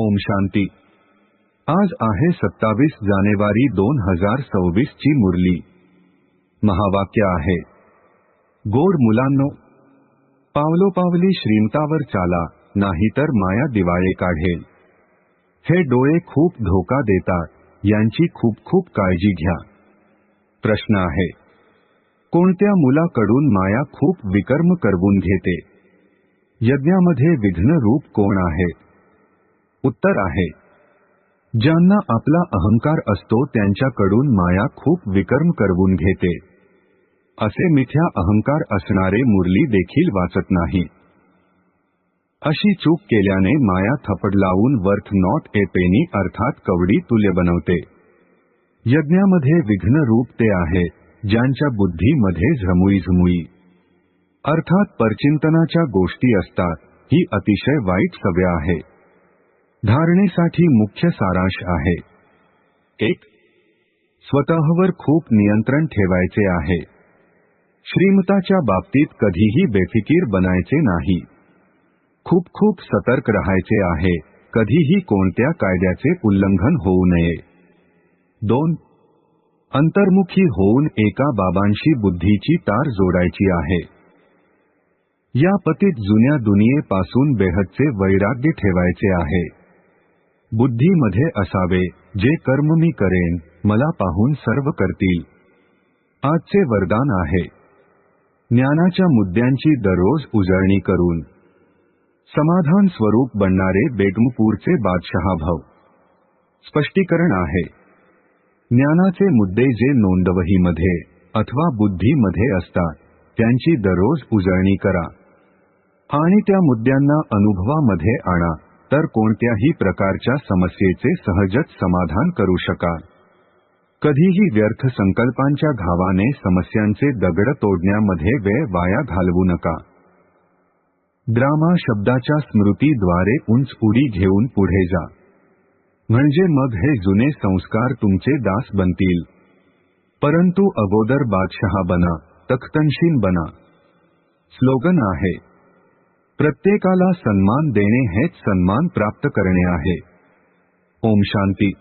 ओम शांती. आज आहे सत्तावीस जानेवारी दोन हजार सव्वीस ची मुरली. महावाक्य आहे. गोड मुलांनो पावलोपावली श्रीमतावर चाला नाहीतर माया दिवाळे काढेल हे डोळे खूप धोका देतात यांची खूप खूप काळजी घ्या. प्रश्न आहे. कोणत्या मुलाकडून माया खूप विकर्म करवून घेते? यज्ञामध्ये विघ्न रूप कोण आहे? उत्तर आहे. ज्यांना आपला अहंकार असतो त्यांच्याकडून माया खूप विकर्म करवून घेते. असे मिथ्या अहंकार असणारे मुरली देखील वाचत नाही. अशी चूक केल्याने माया थपड लावून वर्थ नॉट ए पेनी अर्थात कवडी तुल्य बनवते. यज्ञामध्ये विघ्न रूप ते आहे ज्यांच्या बुद्धीमध्ये झमुई झमुई. अर्थात परचिंतनाच्या गोष्टी असतात ही अतिशय वाईट सवय आहे. धारणेसाठी मुख्य सारांश आहे. एक, स्वतःवर खूप नियंत्रण ठेवायचे आहे. श्रीमताच्या बाबतीत कधीही बेफिकीर बनायचे नाही. खूप खूप सतर्क राहायचे आहे. कधीही कोणत्या कायद्याचे उल्लंघन होऊ नये. दोन, अंतर्मुखी होऊन एका बाबांशी बुद्धीची तार जोडायची आहे. या पतीत जुन्या दुनियेपासून बेहदचे वैराग्य ठेवायचे आहे. बुद्धीमध्ये असावे जे कर्म मी करेन मला पाहून सर्व करतील. आजचे वरदान आहे. ज्ञानाच्या मुद्द्यांची दररोज उजळणी करून. समाधान स्वरूप बनणारे बेगमपूरचे बादशहा स्पष्टीकरण आहे. ज्ञानाचे मुद्दे जे नोंदवहीमध्ये अथवा बुद्धीमध्ये असतात त्यांची दररोज उजळणी करा. आणि त्या मुद्द्यांना अनुभवामध्ये आणा. तर कोणत्याही प्रकारच्या समस्येचे सहजच समाधान करू शकाल कधीही व्यर्थ संकल्पांच्या घावाने समस्यांचे दगड तोडण्यामध्ये वेळ वाया घालवू नका. ड्रामा शब्दाच्या स्मृतीद्वारे उंच उडी घेऊन पुढे जा. म्हणजे मग हे जुने संस्कार तुमचे दास बनतील. परंतु अगोदर बादशहा बना तख्तनशीन बना. स्लोगन आहे प्रत्येकाला सन्मान देणे हेच सन्मान प्राप्त करणे आहे. ओम शांती.